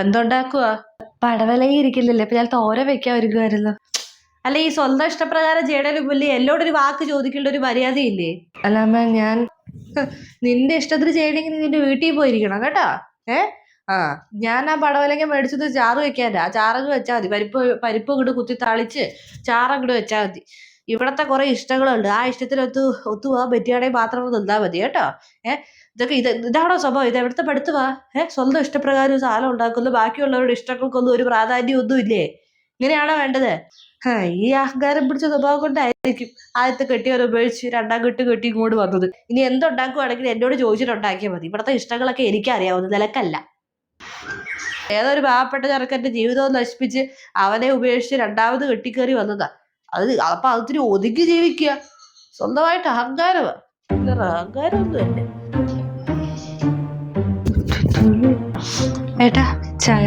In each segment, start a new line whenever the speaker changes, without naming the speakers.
എന്തുണ്ടാക്കുവാ പടവലങ്ങി ഇരിക്കുന്നില്ലേ ഇപ്പൊ ഞാൻ തോര വെക്കാൻ ഒരുക്കുമായിരുന്നു അല്ല ഈ സ്വന്തം ഇഷ്ടപ്രകാരം ചെയ്യണേലും പുല്ലി എന്നോട് ഒരു വാക്ക് ചോദിക്കേണ്ട ഒരു മര്യാദയില്ലേ? അല്ല അമ്മ ഞാൻ നിന്റെ ഇഷ്ടത്തിന് ചെയ്യണമെങ്കിൽ നിന്റെ വീട്ടിൽ പോയിരിക്കണം കേട്ടോ? ഏ? ആ ഞാൻ ആ പടവലങ്ങ മേടിച്ചത് ചാറ് വെക്കാനാ. ആ ചാറങ്ങ് വെച്ചാൽ മതി. പരിപ്പ് പരിപ്പ് ഇങ്ങോട്ട് കുത്തി താളിച്ച് ചാറങ്ങോട്ട് വെച്ചാൽ മതി. ഇവിടത്തെ കുറെ ഇഷ്ടങ്ങളുണ്ട്. ആ ഇഷ്ടത്തിൽ ഒത്തു പോകാൻ പറ്റുകയാണെങ്കിൽ മാത്രം നിന്നാൽ മതി കേട്ടോ. ഏ? ഇതൊക്കെ ഇത് ഇതാണോ സ്വഭാവം ഇത് എവിടുത്തെ പഠിത്തുവാ ഏഹ് സ്വന്തം ഇഷ്ടപ്രകാരം സാധനം ഉണ്ടാക്കുന്നു. ബാക്കിയുള്ളവരുടെ ഇഷ്ടങ്ങൾക്കൊന്നും ഒരു പ്രാധാന്യം ഒന്നും ഇല്ലേ? ഇങ്ങനെയാണോ വേണ്ടത്? ഈ അഹങ്കാരം പിടിച്ച സ്വഭാവം കൊണ്ടായിരിക്കും ആദ്യത്തെ കെട്ടിയവരെ ഉപയോഗിച്ച് രണ്ടാം കെട്ടി കെട്ടി ഇങ്ങോട്ട് വന്നത്. ഇനി എന്തുണ്ടാക്കുവാണെങ്കിലും എന്നോട് ചോദിച്ചിട്ട് ഉണ്ടാക്കിയാൽ മതി. ഇവിടുത്തെ ഇഷ്ടങ്ങളൊക്കെ എനിക്കറിയാവുന്ന നിലക്കല്ല. ഏതൊരു പാവപ്പെട്ട ചെറുക്കന്റെ ജീവിതവും നശിപ്പിച്ച് അവനെ ഉപേക്ഷിച്ച് രണ്ടാമത് കെട്ടിക്കേറി വന്നതാ. അത് അപ്പൊ അതിന് ഒതുങ്ങി ജീവിക്കുക. സ്വന്തമായിട്ട് അഹങ്കാരമാണ് അഹങ്കാരമൊന്നും അല്ലേ ഏട്ടാ ചായ.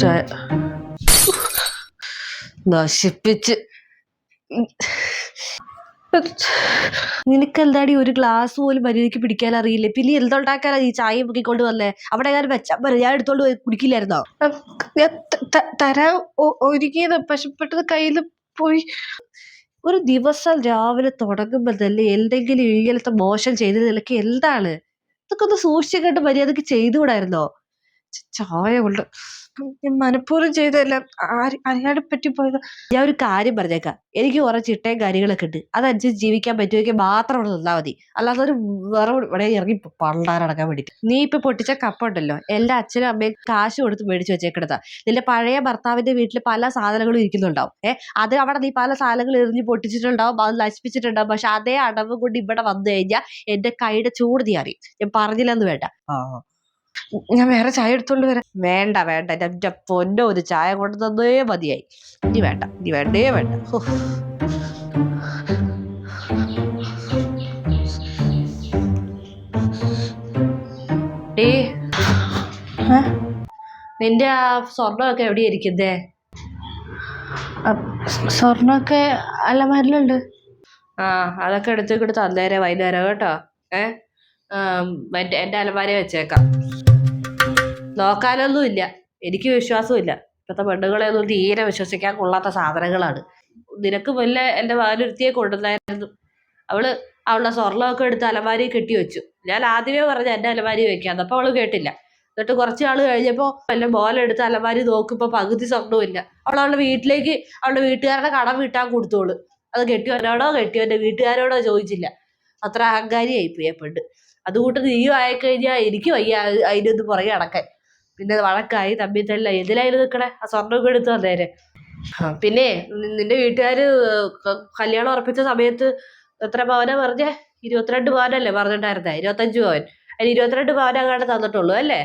ചായ. നശിപ്പിച്ച്. നിനക്കെന്താടി ഒരു ഗ്ലാസ് പോലും മര്യാദയ്ക്ക് പിടിക്കാൻ അറിയില്ലേ? പിന്നെ എന്തുണ്ടാക്കാനാ ഈ ചായ പൊക്കിക്കൊണ്ട് വന്നേ? അവിടെ ഞാൻ വെച്ചാ പോരെ ഞാൻ എടുത്തോണ്ട് പോയി കുടിക്കില്ലായിരുന്നോ? ഞാൻ തരാൻ ഒ- ഒരുങ്ങിയത്. പക്ഷെ കയ്യിൽ പോയി. ഒരു ദിവസം രാവിലെ തുടങ്ങുമ്പോൾ തന്നെ എന്തെങ്കിലും ഇങ്ങനത്തെ മോശം ചെയ്ത് നിനക്ക് എന്താണ്? ഇതൊക്കെ ഒന്ന് സൂക്ഷിച്ചിട്ട് മര്യാദയ്ക്ക് ചെയ്തുകൂടായിരുന്നോ? ച- ചായ കൊണ്ട് ഞാൻ മനഃപൂർവം ചെയ്തതല്ല. ആര് അയാളെ പറ്റി പോയത്. ഞാൻ ഒരു കാര്യം പറഞ്ഞേക്കാം. എനിക്ക് കുറെ ചിട്ടയും കാര്യങ്ങളൊക്കെ ഉണ്ട് അതനുസരിച്ച് ജീവിക്കാൻ പറ്റുമെങ്കിൽ മാത്രം അവിടെ നിന്നാൽ മതി. അല്ലാതെ ഒരു വേറെ ഇവിടെ ഇറങ്ങി പണ്ടാരടക്കാൻ വേണ്ടിയിട്ട് നീ ഇപ്പൊ പൊട്ടിച്ച കപ്പ ഉണ്ടല്ലോ. എല്ലാ അച്ഛനും അമ്മയും കാശ് കൊടുത്ത് മേടിച്ചു വെച്ചേക്കണതാ. നിന്റെ പഴയ ഭർത്താവിന്റെ വീട്ടിൽ പല സാധനങ്ങളും ഇരിക്കുന്നുണ്ടാവും. ഏഹ് അത് അവിടെ നീ പല സാധനങ്ങൾ എറിഞ്ഞ് പൊട്ടിച്ചിട്ടുണ്ടാവും. അത് നശിപ്പിച്ചിട്ടുണ്ടാവും. പക്ഷെ അതേ അടവ് കൊണ്ട് ഇവിടെ വന്നു കഴിഞ്ഞാൽ എന്റെ കൈയുടെ ചൂട് നീ അറിയും. ഞാൻ പറഞ്ഞില്ലെന്ന് വേണ്ട. ഞാൻ വേറെ ചായ എടുത്തോണ്ട് വരാം. വേണ്ട വേണ്ട. എന്റെ പൊന്നോ ഒരു ചായ കൊണ്ടു തന്നേ മതിയായി. ഇനി വേണ്ട ഇനി വേണ്ടേ വേണ്ട. നിന്റെ ആ സ്വർണമൊക്കെ എവിടെയായിരിക്കുന്നേ? ഇരിക്കുന്നേ സ്വർണമൊക്കെ അലമാരിലുണ്ട്. ആ അതൊക്കെ എടുത്തേക്കിട്ട് തന്നേരെ വൈകുന്നേരം കേട്ടോ. ഏ? ആം, മറ്റേ എന്റെ അലമാരി വെച്ചേക്കാം. നോക്കാനൊന്നും ഇല്ല. എനിക്ക് വിശ്വാസമില്ല. ഇപ്പോഴത്തെ പെണ്ണുങ്ങളെ ഒന്നും തീരെ വിശ്വസിക്കാൻ കൊള്ളാത്ത സാധനങ്ങളാണ്. നിനക്ക് വല്ല എന്റെ മകനൊരുത്തിയെ കൊണ്ടുവന്നായിരുന്നു. അവൾ അവളുടെ സ്വർണമൊക്കെ എടുത്ത് അലമാരി കെട്ടി വെച്ചു. ഞാൻ ആദ്യമേ പറഞ്ഞു എന്റെ അലമാരി വെക്കാന്ന്. അപ്പോൾ അവൾ കേട്ടില്ല. എന്നിട്ട് കുറച്ച് നാൾ കഴിഞ്ഞപ്പോൾ വല്ല മോലെടുത്ത് അലമാരി നോക്കുമ്പോൾ പകുതി സ്വർണമില്ല അവൾ അവളുടെ വീട്ടിലേക്ക് അവളുടെ വീട്ടുകാരുടെ കടം വീട്ടാൻ കൊടുത്തോളൂ. അത് കെട്ടിയവനോടോ കെട്ടിയവന്റെ വീട്ടുകാരോടോ ചോദിച്ചില്ല. അത്ര അഹങ്കാരിയായിപ്പോയി ആ പെണ്ണ് അതുകൂട്ട് നീയും ആയിക്കഴിഞ്ഞാൽ എനിക്ക് വയ്യ അതിനൊന്ന് പുറകെ അടക്കാൻ പിന്നെ വഴക്കായി തമ്മിൽ തല്ല. എന്തിലായിരുന്നു നിൽക്കണേ ആ സ്വർണമൊക്കെ എടുത്ത് തന്നേരെ. പിന്നെ നിന്റെ വീട്ടുകാര് കല്യാണം ഉറപ്പിച്ച സമയത്ത് എത്ര പവനാ പറഞ്ഞേ? ഇരുപത്തിരണ്ട് പവനല്ലേ പറഞ്ഞിട്ടായിരുന്നേ ഇരുപത്തഞ്ച് പവൻ. അതിന് ഇരുപത്തിരണ്ട് പവൻ അങ്ങാണ്ട് തന്നിട്ടുള്ളൂ അല്ലേ?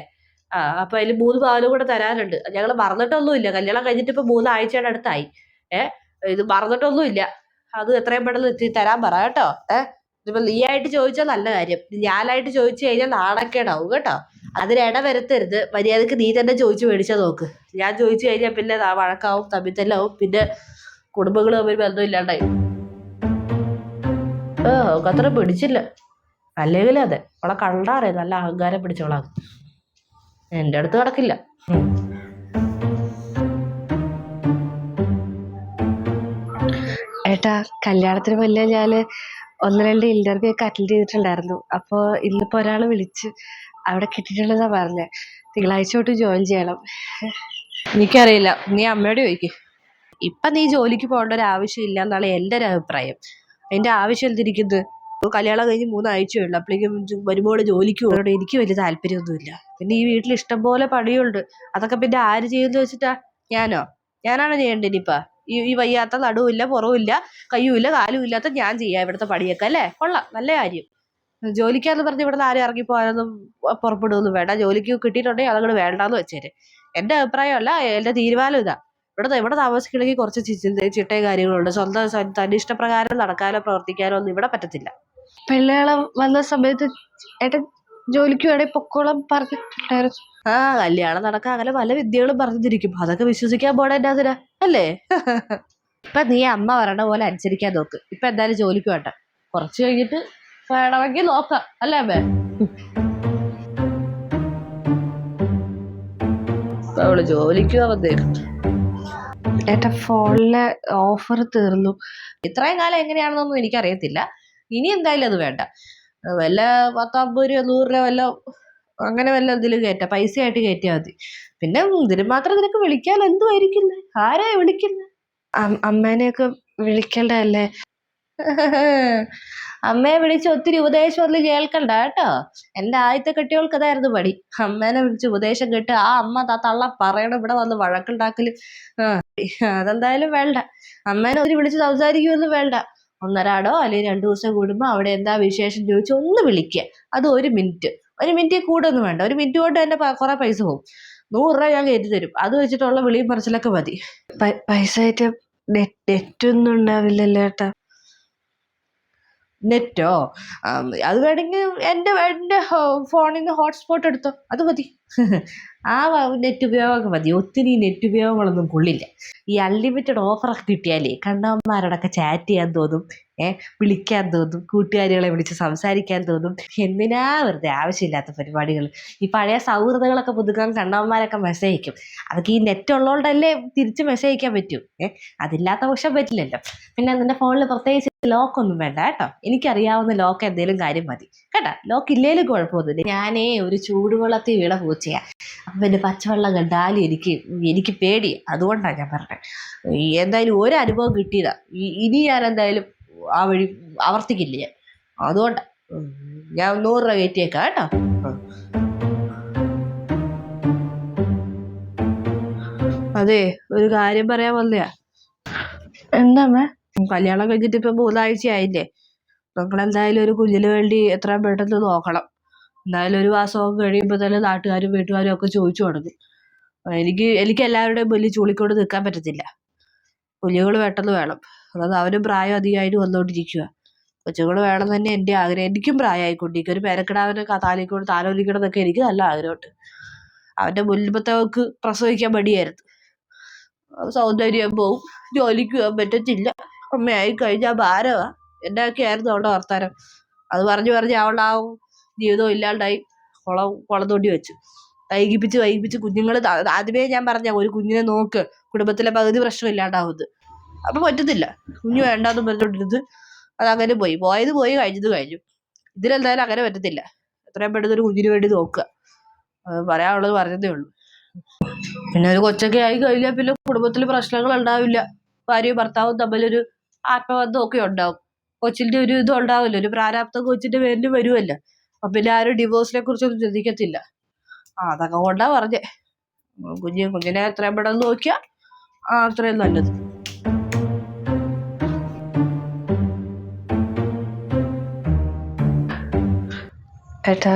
ആ അപ്പൊ അതിൽ മൂന്ന് പവനും കൂടെ തരാനുണ്ട് ഞങ്ങൾ മറന്നിട്ടൊന്നുമില്ല. കല്യാണം കഴിഞ്ഞിട്ട് ഇപ്പൊ മൂന്നാഴ്ചയുടെ അടുത്തായി. ഏ? ഇത് മറന്നിട്ടൊന്നുമില്ല. അത് എത്രയും പെട്ടെന്ന് എത്തി തരാൻ പറ കേട്ടോ. ഏ? ഇതിപ്പോ നീ ആയിട്ട് ചോദിച്ചാൽ നല്ല കാര്യം. ഞാനായിട്ട് ചോദിച്ചു കഴിഞ്ഞാൽ നാണക്കേടാവും കേട്ടോ. അതിന് ഇട വരുത്തരുത്. മര്യാദയ്ക്ക് നീ തന്നെ ചോദിച്ചു മേടിച്ചാൽ നോക്ക്. ഞാൻ ചോദിച്ചു കഴിഞ്ഞാൽ പിന്നെ വഴക്കാവും തമ്മിൽ തന്നെ ആവും പിന്നെ കുടുംബങ്ങൾ തമ്മിൽ ബന്ധമില്ലാണ്ടായി ഏഹ് അത്ര പിടിച്ചില്ല. അല്ലെങ്കിൽ അതെ. അവളെ കണ്ടാറേ നല്ല അഹങ്കാരം പിടിച്ചോളാം എന്റെ അടുത്ത് നടക്കില്ല. ഏട്ടാ കല്യാണത്തിന് മുന്നേ ഞാൻ ഒന്ന് രണ്ട് ഇന്റർവ്യൂ ഒക്കെ അറ്റൻഡ് ചെയ്തിട്ടുണ്ടായിരുന്നു. അപ്പോൾ ഇന്നിപ്പോൾ ഒരാൾ വിളിച്ച് അവിടെ കിട്ടിയിട്ടുള്ളതാ പറഞ്ഞത് തിങ്കളാഴ്ച തൊട്ട് ജോയിൻ ചെയ്യണം. എനിക്കറിയില്ല. നീ അമ്മയോട് ചോദിക്കും. ഇപ്പം നീ ജോലിക്ക് പോകേണ്ട ഒരു ആവശ്യമില്ല എന്നാണ് എന്റെ ഒരു അഭിപ്രായം. അതിന്റെ ആവശ്യം എന്തിരിക്കുന്നത് കല്യാണം കഴിഞ്ഞ് മൂന്നാഴ്ചയേ ഉള്ളൂ. അപ്പോഴേക്കും വരുമ്പോൾ ജോലിക്ക് പോകണോ എനിക്ക് വലിയ താല്പര്യമൊന്നുമില്ല. പിന്നെ ഈ വീട്ടിൽ ഇഷ്ടംപോലെ പണിയുണ്ട്. അതൊക്കെ പിന്നെ ആര് ചെയ്യുമെന്ന് വെച്ചിട്ടാ? ഞാനോ? ഞാനാണോ ചെയ്യേണ്ടത് ഇനിയിപ്പോൾ ഈ ഈ വയ്യാത്ത നടുവില്ല പുറവില്ല കയ്യുമില്ല കാലും ഇല്ലാത്ത ഞാൻ ചെയ്യാം ഇവിടുത്തെ പണിയൊക്കെ അല്ലേ? കൊള്ളാം നല്ല കാര്യം. ജോലിക്കാന്ന് പറഞ്ഞ് ഇവിടെ നിന്ന് ആരും ഇറങ്ങി പോകാനൊന്നും പുറപ്പെടുകയൊന്നും വേണ്ട. ജോലിക്ക് കിട്ടിയിട്ടുണ്ടെങ്കിൽ അതങ്ങോട് വേണ്ടാന്ന് വെച്ചേര്. എന്റെ അഭിപ്രായമല്ല എന്റെ തീരുമാനം ഇതാ. ഇവിടെ ഇവിടെ താമസിക്കണമെങ്കിൽ കുറച്ച് ചിട്ടയും കാര്യങ്ങളുണ്ട്. സ്വന്തം സ്വ- തന്റെ ഇഷ്ടപ്രകാരം നടക്കാനോ പ്രവർത്തിക്കാനോ ഒന്നും ഇവിടെ പറ്റത്തില്ല. പിള്ളേളെ വന്ന സമയത്ത് ഏട്ടൻ ജോലിക്ക് വേണേ പൊക്കോളം പറഞ്ഞിട്ടുണ്ടായിരുന്നു. ആ കല്യാണം നടക്കാൻ അങ്ങനെ പല വിദ്യകളും പറഞ്ഞിരിക്കും. അതൊക്കെ വിശ്വസിക്കാൻ പോണേ എന്നാ അല്ലേ? ഇപ്പൊ നീ അമ്മ പറയണ പോലെ അനുസരിക്കാൻ നോക്ക്. ഇപ്പൊ എന്തായാലും ജോലിക്ക് വേണ്ട. കുറച്ച് കഴിഞ്ഞിട്ട് വേണമെങ്കിൽ നോക്കാം. അല്ലേ അമ്മേ? അവൾ ജോലിക്ക് വന്നേക്കും
ഏട്ടാ ഫോണിലെ ഓഫർ തീർന്നു.
ഇത്രയും കാലം എങ്ങനെയാണെന്നൊന്നും എനിക്കറിയത്തില്ല. ഇനി എന്തായാലും അത് വേണ്ട. വല്ല പത്തമ്പത് രൂപ നൂറ് രൂപ വല്ല അങ്ങനെ വല്ല ഇതിലും കയറ്റാം. പൈസ ആയിട്ട് കയറ്റിയാൽ മതി. പിന്നെ ഇതിന് മാത്രം നിനക്ക് വിളിക്കാൻ എന്തുമായിരിക്കുന്നത് ആരാ വിളിക്കുന്നത്
അം- അമ്മേനെയൊക്കെ വിളിക്കണ്ടല്ലേ?
അമ്മയെ വിളിച്ച് ഒത്തിരി ഉപദേശം ഒന്നും കേൾക്കണ്ട കേട്ടോ. എന്റെ ആദ്യത്തെ കെട്ടിയോൾക്ക് അതായിരുന്നു പടി. അമ്മേനെ വിളിച്ച് ഉപദേശം കേട്ട് ആ അമ്മ താ തള്ള പറയണം ഇവിടെ വന്ന് വഴക്കുണ്ടാക്കൽ. ആ അതെന്തായാലും വേണ്ട. അമ്മേനെ ഒത്തിരി വിളിച്ച് സംസാരിക്കുമെന്ന് വേണ്ട. ഒന്നരാടോ അല്ലെങ്കിൽ രണ്ടു ദിവസം കൂടുമ്പോൾ അവിടെ എന്താ വിശേഷം ചോദിച്ച് ഒന്ന് വിളിക്കുക അത് ഒരു മിനിറ്റ്. ഒരു മിനിറ്റ് കൂടൊന്നും വേണ്ട. ഒരു മിനിറ്റ് കൊണ്ട് തന്നെ കുറേ പൈസ പോകും. നൂറ് രൂപ ഞാൻ കയറ്റി തരും. അത് വെച്ചിട്ടുള്ള വിളിയും പറച്ചിലൊക്കെ മതി.
പൈസ ആയിട്ട് നെറ്റ് നെറ്റൊന്നും ഉണ്ടാവില്ലല്ലോ ഏട്ടാ.
നെറ്റോ? അത് വേണമെങ്കിൽ എന്റെ എന്റെ ഫോണിൽ നിന്ന് ഹോട്ട്സ്പോട്ട് എടുത്തോ. അത് മതി. ആ നെറ്റ് ഉപയോഗം മതി. ഒത്തിരി നെറ്റ് ഉപയോഗങ്ങളൊന്നും കൊള്ളില്ല. ഈ അൺലിമിറ്റഡ് ഓഫറൊക്കെ കിട്ടിയാലേ കണ്ടവന്മാരോടൊക്കെ ചാറ്റ് ചെയ്യാൻ തോന്നും ഏ വിളിക്കാൻ തോന്നും കൂട്ടുകാരികളെ വിളിച്ച് സംസാരിക്കാൻ തോന്നും. എന്തിനാ വെറുതെ ആവശ്യമില്ലാത്ത പരിപാടികൾ? ഈ പഴയ സൗഹൃദങ്ങളൊക്കെ പുതുക്കാൻ കണ്ടവന്മാരൊക്കെ മെസ്സേജ് അയക്കും. അതൊക്കെ ഈ നെറ്റ് ഉള്ളതുകൊണ്ടല്ലേ തിരിച്ച് മെസ്സേജ് അയക്കാൻ പറ്റൂ ഏ? അതില്ലാത്ത പക്ഷം പറ്റില്ലല്ലോ. പിന്നെ നിന്റെ ഫോണിൽ പ്രത്യേകിച്ച് ലോക്ക് ഒന്നും വേണ്ട കേട്ടോ. എനിക്കറിയാവുന്ന ലോക്ക് എന്തെങ്കിലും കാര്യം മതി. കേട്ടോ ലോക്ക് ഇല്ലേലും കുഴപ്പമൊന്നുമില്ല. ഞാനേ ഒരു ചൂടുവെള്ളത്തിൽ വീണ പൂച്ചയാ. പിന്നെ പച്ചവെള്ളം കണ്ടാലും എനിക്ക് എനിക്ക് പേടി. അതുകൊണ്ടാണ് ഞാൻ പറഞ്ഞത് എന്തായാലും ഒരു അനുഭവം കിട്ടിയതാ. ഇനി ഞാൻ എന്തായാലും ആ വഴി ആവർത്തിക്കില്ല ഞാൻ. അതുകൊണ്ടാണ് ഞാൻ നൂറ് രൂപ കയറ്റിയേക്കാം കേട്ടോ. അതെ ഒരു കാര്യം പറയാൻ വന്നയാ.
എന്താ അമ്മേ?
കല്യാണം കഴിഞ്ഞിട്ട് ഇപ്പൊ മൂന്നാഴ്ച ആയില്ലേ നിങ്ങൾ എന്തായാലും ഒരു കുഞ്ഞിന് വേണ്ടി എത്രയും പെട്ടെന്ന് നോക്കണം. എന്തായാലും ഒരു മാസം കഴിയുമ്പോൾ തന്നെ നാട്ടുകാരും വീട്ടുകാരും ഒക്കെ ചോദിച്ചു തുടങ്ങും. എനിക്ക് എനിക്ക് എല്ലാവരുടെയും വലിയ ചൂളിക്കൊണ്ട് നിൽക്കാൻ പറ്റത്തില്ല. കുഞ്ഞുങ്ങൾ പെട്ടെന്ന് വേണം. അതായത് അവരും പ്രായം അധികമായിട്ട് വന്നുകൊണ്ടിരിക്കുക. കൊച്ചുങ്ങൾ വേണം തന്നെ എന്റെ ആഗ്രഹം. എനിക്കും പ്രായമായിക്കൊണ്ടിരിക്കും ഒരു പേരക്കിടാവിനെ താലിക്കൊണ്ട് താലോലിക്കണം എന്നൊക്കെ എനിക്ക് നല്ല ആഗ്രഹമുണ്ട്. അവന്റെ മുൻപത്തേക്ക് പ്രസവിക്കാൻ മടിയായിരുന്നു. സൗന്ദര്യം പോവും. ജോലിക്ക് പോകാൻ പറ്റത്തില്ല. അമ്മയായി കഴിഞ്ഞാൽ ഭാരമാണ് എന്നൊക്കെയായിരുന്നു അവളുടെ വർത്താനം അത് പറഞ്ഞു പറഞ്ഞ് അവളുടെ ജീവിതം ഇല്ലാണ്ടായി കുളം തോണ്ടി വെച്ചു. വൈകിപ്പിച്ച് വൈകിപ്പിച്ച് കുഞ്ഞുങ്ങൾ ആദ്യമേ ഞാൻ പറഞ്ഞ ഒരു കുഞ്ഞിനെ നോക്ക്. കുടുംബത്തിലെ പകുതി പ്രശ്നം ഇല്ലാണ്ടാവുന്നത് അപ്പം പറ്റത്തില്ല. കുഞ്ഞു വേണ്ടാന്ന് പറഞ്ഞുകൊണ്ടിരുന്നത് അതങ്ങനെ പോയി. പോയത് പോയി കഴിഞ്ഞത് കഴിഞ്ഞു. ഇതിലെന്തായാലും അങ്ങനെ പറ്റത്തില്ല. എത്രയും പെട്ടെന്ന് ഒരു കുഞ്ഞിന് വേണ്ടി നോക്കുക. പറയാനുള്ളത് പറഞ്ഞതേ ഉള്ളൂ. പിന്നെ ഒരു കൊച്ചൊക്കെ ആയി കഴിഞ്ഞാൽ പിന്നെ കുടുംബത്തിൽ പ്രശ്നങ്ങൾ ഉണ്ടാവില്ല. ഭാര്യയും ഭർത്താവും തമ്മിലൊരു ആത്മബന്ധമൊക്കെ ഉണ്ടാവും. കൊച്ചിന്റെ ഒരു ഇതും ഉണ്ടാവില്ല. ഒരു പ്രാരാബ്ദം കൊച്ചിന്റെ പേരിൽ വരുമല്ലോ അപ്പൊ പിന്നെ ആരും ഡിവോഴ്സിനെ കുറിച്ചൊന്നും ചിന്തിക്കത്തില്ല. ആ അതൊക്കെ കൊണ്ടാ പറഞ്ഞേ. കുഞ്ഞു കുഞ്ഞ് കുഞ്ഞിനെ എത്രയും പെട്ടെന്ന് നോക്കിയാ ആ അത്രയും നല്ലത്.
ഏട്ടാ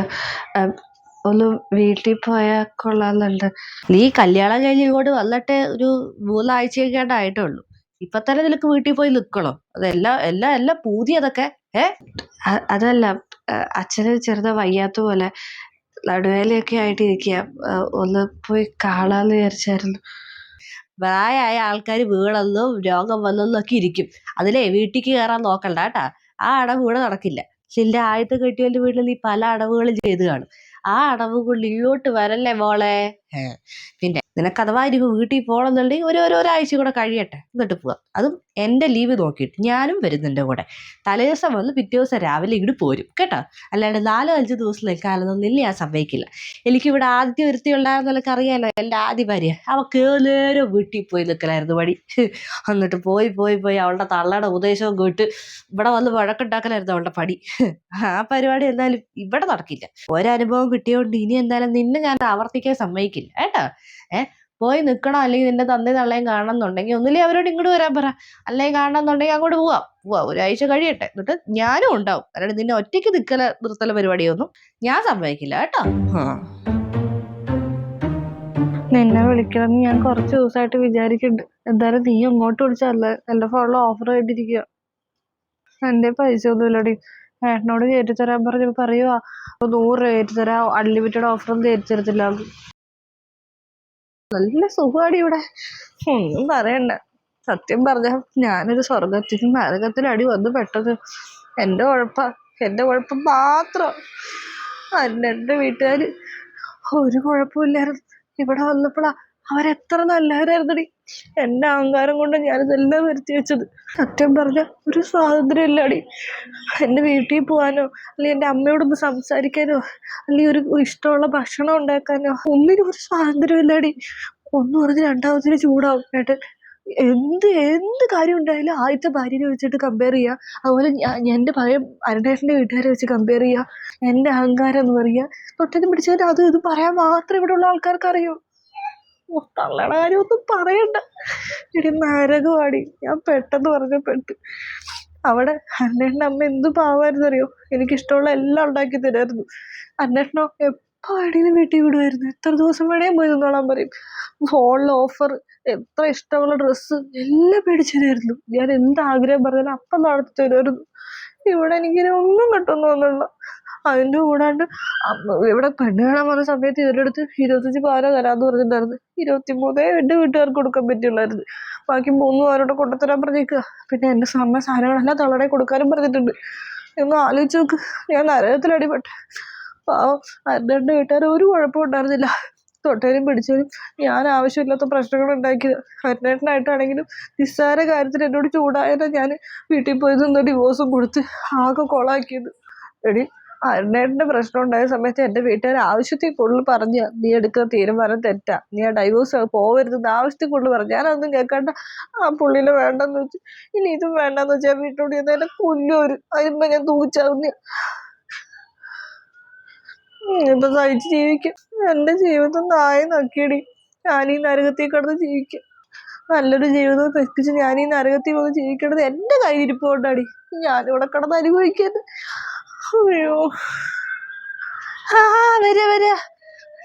ഒന്ന് വീട്ടിൽ പോയാൽ കൊള്ളാന്നുണ്ട്
നീ കല്യാണം കഴിഞ്ഞ് ഇങ്ങോട്ട് വന്നിട്ട് ഒരു മൂന്നാഴ്ചയൊക്കെ ആയിട്ടേ ആയിട്ടുള്ളു ഇപ്പൊ തന്നെ നിനക്ക് വീട്ടിൽ പോയി നിൽക്കണോ അതെല്ലാം എല്ലാം എല്ലാം പൂതി അതൊക്കെ
ഏ? അതല്ല അച്ഛന് ചെറുതാ വയ്യാത്ത പോലെ നടുവേലയൊക്കെ ആയിട്ട് ഇരിക്കുക ഒന്ന് പോയി കാണാന്ന് വിചാരിച്ചായിരുന്നു.
പ്രായമായ ആൾക്കാർ വീണെന്നും രോഗം വന്നെന്നും ഇരിക്കും. അതിലേ വീട്ടിലേക്ക് കയറാൻ നോക്കണ്ട കേട്ടാ ആ അടവ് ഇവിടെ നടക്കില്ല. നിന്റെ ആദ്യത്തെ കെട്ടിയവന്റെ വീട്ടിൽ നീ പല അടവുകളും ചെയ്ത് കാണും. ആ അടവുകൾ ഇങ്ങോട്ട് വരല്ലേ മോളെ. പിന്നെ നിനക്ക് അഥവാ ഇനി വീട്ടിൽ പോകണമെന്നുണ്ടെങ്കിൽ ഒരു ഒരു ഒരാഴ്ച കൂടെ കഴിയട്ടെ എന്നിട്ട് പോവാം. അതും എന്റെ ലീവ് നോക്കിയിട്ട് ഞാനും വരുന്നുണ്ട് കൂടെ. തലേദിവസം വന്ന് പിറ്റേ ദിവസം രാവിലെ ഇങ്ങോട്ട് പോരും കേട്ടോ? അല്ലാണ്ട് നാലോ അഞ്ച് ദിവസം നിൽക്കാനൊന്നും നിന്നെ ഞാൻ സമ്മതിക്കില്ല. എനിക്കിവിടെ ആദ്യം ഒരുത്തി ഉണ്ടായിരുന്നൊക്കെ അറിയാലോ എന്റെ ആദ്യ ഭാര്യ. അവ നേരം വീട്ടിൽ പോയി നിൽക്കലായിരുന്നു വഴി എന്നിട്ട് പോയി പോയി പോയി അവളുടെ തള്ളയുടെ ഉപദേശവും കേട്ട് ഇവിടെ വന്ന് വഴക്കുണ്ടാക്കലായിരുന്നു അവളുടെ പടി ആ പരിപാടി എന്തായാലും ഇവിടെ നടക്കില്ല. ഒരനുഭവം കിട്ടിയോണ്ട് ഇനി എന്തായാലും നിന്നെ ഞാൻ ആവർത്തിക്കാൻ സമ്മതിക്കില്ല. കേട്ടോ. ഏഹ് പോയി നിൽക്കണം അല്ലെങ്കിൽ നിന്റെ തന്നെ തള്ളയും കാണണമെന്നുണ്ടെങ്കിൽ ഒന്നില്ലേ അവരോട് ഇങ്ങോട്ട് വരാൻ പറ. അല്ലെങ്കിൽ കാണണമെന്നുണ്ടെങ്കിൽ അങ്ങോട്ട് പോവാം. പോവാം ഒരാഴ്ച കഴിയട്ടെ. എന്നിട്ട് ഞാനും ഉണ്ടാവും. അല്ലാണ്ട് നിന്നെ ഒറ്റയ്ക്ക് നിൽക്കല നിർത്തല പരിപാടിയൊന്നും ഞാൻ സമ്മതിക്കില്ല കേട്ടോ.
നിന്നെ വിളിക്കണം ഞാൻ കുറച്ച് ദിവസമായിട്ട് വിചാരിക്കുന്നുണ്ട്. എന്തായാലും നീ അങ്ങോട്ട് വിളിച്ചല്ല എന്റെ ഫോണിൽ ഓഫർ ആയിട്ടിരിക്കുക എന്റെ പൈസ ഒന്നും ഇല്ലടി ഏട്ടനോട് കയറ്റി തരാൻ പറഞ്ഞപ്പോ പറയുവാ നൂറ് രൂപ കയറ്റി തരാം അൺലിമിറ്റഡ് ഓഫർ ഒന്നും കയറ്റി തരത്തില്ല നല്ല സുഖമാണ് ഇവിടെ. ഒന്നും പറയണ്ട. സത്യം പറഞ്ഞ ഞാനൊരു സ്വർഗത്തിനും അടി വന്ന് പെട്ടത് എന്റെ കുഴപ്പ എന്റെ കുഴപ്പം മാത്രം. എന്റെ വീട്ടുകാർ ഒരു കുഴപ്പമില്ലായിരുന്നു ഇവിടെ വന്നപ്പോഴാ അവരെത്ര നല്ലവരായിരുന്നടി. എന്റെ അഹങ്കാരം കൊണ്ട് ഞാനിതെല്ലാം വരുത്തി വെച്ചത്. സത്യം പറഞ്ഞ ഒരു സ്വാതന്ത്ര്യം ഇല്ലാടി. എന്റെ വീട്ടിൽ പോകാനോ അല്ലെങ്കിൽ എന്റെ അമ്മയോടൊന്ന് സംസാരിക്കാനോ അല്ലെങ്കിൽ ഒരു ഇഷ്ടമുള്ള ഭക്ഷണം ഉണ്ടാക്കാനോ ഒന്നിനും ഒരു സ്വാതന്ത്ര്യം ഇല്ലാടി. ഒന്ന് പറഞ്ഞ് രണ്ടാമത്തിന് ചൂടാവും. ഏട്ടൻ എന്ത് എന്ത് കാര്യം ഉണ്ടായാലും ആദ്യത്തെ ഭാര്യനെ വെച്ചിട്ട് കമ്പയർ ചെയ്യുക അതുപോലെ എന്റെ പഴയ അരുണേട്ടന്റെ വീട്ടുകാരെ വെച്ച് കമ്പയർ ചെയ്യുക എന്റെ അഹങ്കാരം എന്ന് പറയുക തൊട്ടതും പിടിച്ചാൽ അത് ഇത് പറയാൻ മാത്രമേ ഇവിടെ ഉള്ള ആൾക്കാർക്ക് അറിയൂ. തള്ളയുടെ കാര്യം ഒന്നും പറയണ്ട. ഇടി നരകമാടി ഞാൻ പെട്ടെന്ന് പറഞ്ഞ പെട്ടു അവിടെ അന്നേട്ടന്റെ അമ്മ എന്ത് പാവായിരുന്നു അറിയോ എനിക്കിഷ്ടമുള്ള എല്ലാം ഉണ്ടാക്കി തരായിരുന്നു. അന്നേട്ടനോ എപ്പോൾ അടിയിൽ വീട്ടിൽ വിടുമായിരുന്നു എത്ര ദിവസം വേണേ പോയി നിന്നോളാൻ പറയും. ഫോണിൽ ഓഫർ എത്ര ഇഷ്ടമുള്ള ഡ്രസ്സ് എല്ലാം മേടിച്ചു തരുമായിരുന്നു ഞാൻ എന്ത് ആഗ്രഹം പറഞ്ഞാലും അപ്പം നടത്തി തരുമായിരുന്നു. ഇവിടെ എനിക്കിനി ഒന്നും കിട്ടുന്നൊന്നുമില്ല അതിന്റെ കൂടാണ്ട് ഇവിടെ പെണ്ണ് കാണാൻ വന്ന സമയത്ത് ഇവരുടെ അടുത്ത് ഇരുപത്തഞ്ച് പവന തരാമെന്ന് പറഞ്ഞിട്ടുണ്ടായിരുന്നു. ഇരുപത്തി മൂന്നേ എന്റെ വീട്ടുകാർക്ക് കൊടുക്കാൻ പറ്റുള്ളായിരുന്നു ബാക്കി മൂന്ന് പവനോട് കൊണ്ടുത്തരാൻ പറഞ്ഞേക്കുക പിന്നെ എന്റെ സ്വർണ സാധനങ്ങളെല്ലാം തള്ളടെ കൊടുക്കാനും പറഞ്ഞിട്ടുണ്ട്. എന്ന് ആലോചിച്ച് നോക്ക്. ഞാൻ നരകത്തിലടിപ്പെട്ടെ പാവം അരുടെ വീട്ടുകാർ ഒരു കുഴപ്പവും ഉണ്ടായിരുന്നില്ല. തൊട്ടേനും പിടിച്ചതിനും ഞാൻ ആവശ്യമില്ലാത്ത പ്രശ്നങ്ങൾ ഉണ്ടാക്കിയത് ഹരിനേട്ടനായിട്ടാണെങ്കിലും നിസ്സാര കാര്യത്തിൽ എന്നോട് ചൂടായത് ഞാൻ വീട്ടിൽ പോയി നിന്ന് ഡിവോഴ്സും കൊടുത്ത് ആകെ കൊളാക്കിയത്. എടി അരുണേട്ടന്റെ പ്രശ്നം ഉണ്ടായ സമയത്ത് എന്റെ വീട്ടുകാർ ആവശ്യത്തിൽ കൂടുതൽ പറഞ്ഞ നീ എടുക്കുന്ന തീരുമാനം തെറ്റാ. നീ ആ ഡൈവോഴ്സ് പോകരുത് ആവശ്യത്തിൽ കൂടുതൽ പറഞ്ഞു. ഞാനതൊന്നും കേൾക്കണ്ട ആ പുള്ളിനെ വേണ്ടെന്ന് വെച്ച് ഇനി ഇതും വേണ്ടെന്ന് വെച്ചാൽ വീട്ടിലൂടെ എന്നെ കൊല്ലൊരു അതിന്മേ ഞാൻ തൂച്ചാവുന്ന ഇപ്പൊ സഹിച്ച് ജീവിക്കും. എന്റെ ജീവിതം നായി നക്കിയടി. ഞാൻ ഈ നരകത്തിൽ കിടന്ന് ജീവിക്കും. നല്ലൊരു ജീവിതം തെറ്റിച്ച് ഞാൻ ഈ നരകത്തിൽ വന്ന് ജീവിക്കേണ്ടത് എന്റെ കയ്യിരിപ്പ് കൊണ്ടാടി. ഞാനിവിടെ കിടന്ന് അനുഭവിക്കുന്നത്. അയ്യോ. ആ വരാ വരാ.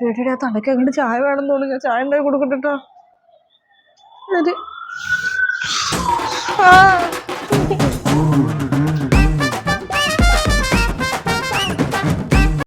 വീട്ടിൽ ആ തലയ്ക്ക് അങ്ങോട്ട് ചായ വേണം തോന്നുന്നു. ഞാൻ ചായ ഉണ്ടാക്കി കൊടുക്കട്ടോ ട്ടോ. ആ.